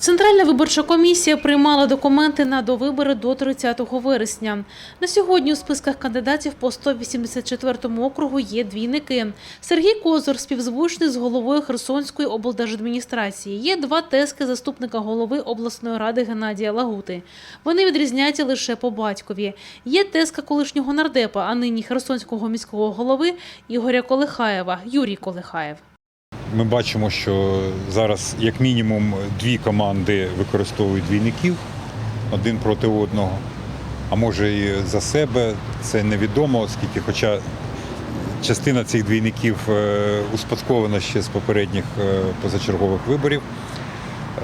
Центральна виборча комісія приймала документи на довибори до 30 вересня. На сьогодні у списках кандидатів по 184 округу є двійники. Сергій Козор, співзвучний з головою Херсонської облдержадміністрації. Є два тески заступника голови обласної ради Геннадія Лагути. Вони відрізняються лише по батькові. Є теска колишнього нардепа, а нині Херсонського міського голови Ігоря Колихаєва, Юрій Колихаєв. Ми бачимо, що зараз як мінімум дві команди використовують двійників один проти одного, а може і за себе. Це невідомо, оскільки, хоча частина цих двійників е, успадкована ще з попередніх е, позачергових виборів.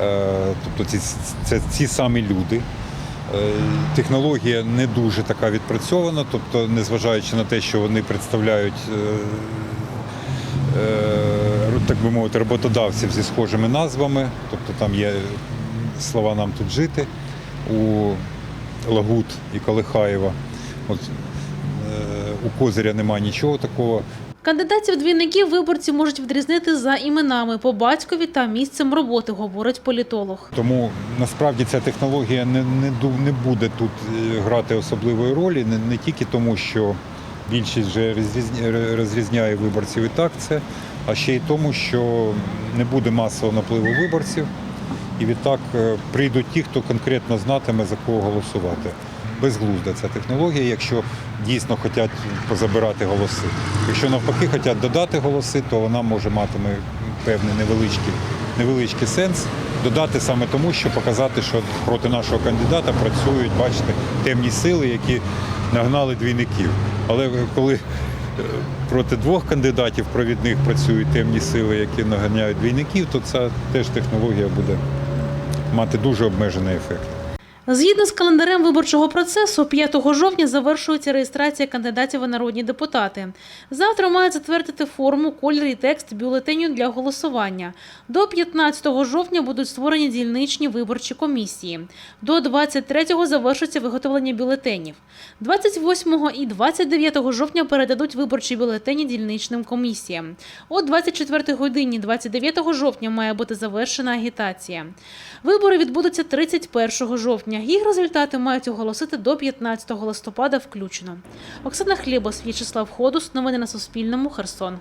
Е, Тобто ці, це ці самі люди. Технологія не дуже така відпрацьована, тобто, незважаючи на те, що вони представляють так би мовити, роботодавців зі схожими назвами, тобто там є слова нам тут жити у Лагут і Колихаєва. От, е, у Козиря немає нічого такого. Кандидатів двійників виборці можуть відрізнити за іменами по батькові та місцем роботи, говорить політолог. Тому насправді ця технологія не, не, не буде тут е, грати особливої ролі, не, не тільки тому, що більшість вже розрізняє виборців і так це, а ще й тому, що не буде масового напливу виборців, і відтак е, прийдуть ті, хто конкретно знатиме за кого голосувати. Безглузда ця технологія, якщо дійсно хочуть позабирати голоси. Якщо навпаки хочуть додати голоси, то вона може матиме певний невеличкий, невеличкий сенс. Додати саме тому, що показати, що проти нашого кандидата працюють, бачите, темні сили, які нагнали двійників. Але коли е, проти двох кандидатів провідних працюють темні сили, які наганяють двійників, то ця теж технологія буде мати дуже обмежений ефект. Згідно з календарем виборчого процесу, 5 жовтня завершується реєстрація кандидатів у народні депутати. Завтра мають затвердити форму, колір і текст бюлетеню для голосування. До 15 жовтня будуть створені дільничні виборчі комісії. До 23-го завершиться виготовлення бюлетенів. 28 і 29 жовтня передадуть виборчі бюлетені дільничним комісіям. О 24 годині 29 жовтня має бути завершена агітація. Вибори відбудуться 31 жовтня. Їх результати мають оголосити до 15 листопада включно. Оксана Хлібос, В'ячеслав Ходус. Новини на Суспільному. Херсон.